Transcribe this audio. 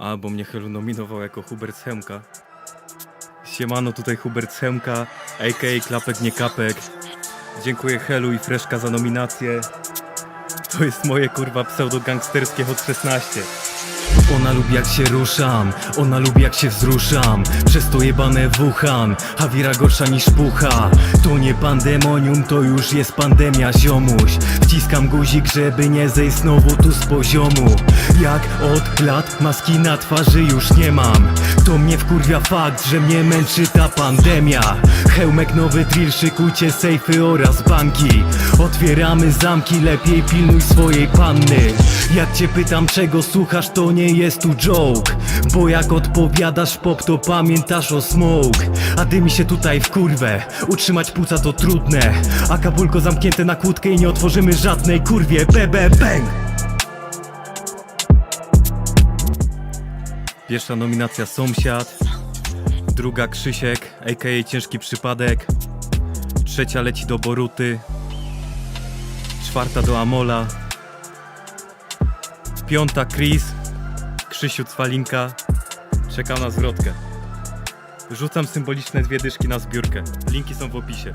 A, bo mnie Helu nominował jako Hubert Semka. Siemano, tutaj Hubert Semka, a.k.a. Klapek nie Kapek. Dziękuję Helu i Freszka za nominację. To jest moje kurwa pseudo-gangsterskie Hot 16. Ona lubi jak się ruszam, ona lubi jak się wzruszam. Przez to jebane Wuhan, Hawira gorsza niż pucha. To nie pandemonium, to już jest pandemia ziomuś. Wciskam guzik, żeby nie zejść znowu tu z poziomu. Jak od lat maski na twarzy już nie mam To mnie wkurwia fakt, że mnie męczy ta pandemia. Hełmek, nowy drill, szykujcie sejfy oraz banki. Otwieramy zamki, lepiej pilnuj swojej panny. Jak cię pytam czego słuchasz to nie jest tu joke. Bo jak odpowiadasz pop to pamiętasz o smoke. A dymi się tutaj w kurwę Utrzymać płuca to trudne. Acapulco zamknięte na kłódkę i nie otworzymy żadnej kurwie. Bebe bang Pierwsza nominacja Sąsiad Druga Krzysiek, a.k.a. Ciężki Przypadek Trzecia leci do Boruty Czwarta do Amola Piąta Chris Krzysiu Cwalinka. Czekam na zwrotkę. Rzucam symboliczne dwie dyszki na zbiórkę. Linki są w opisie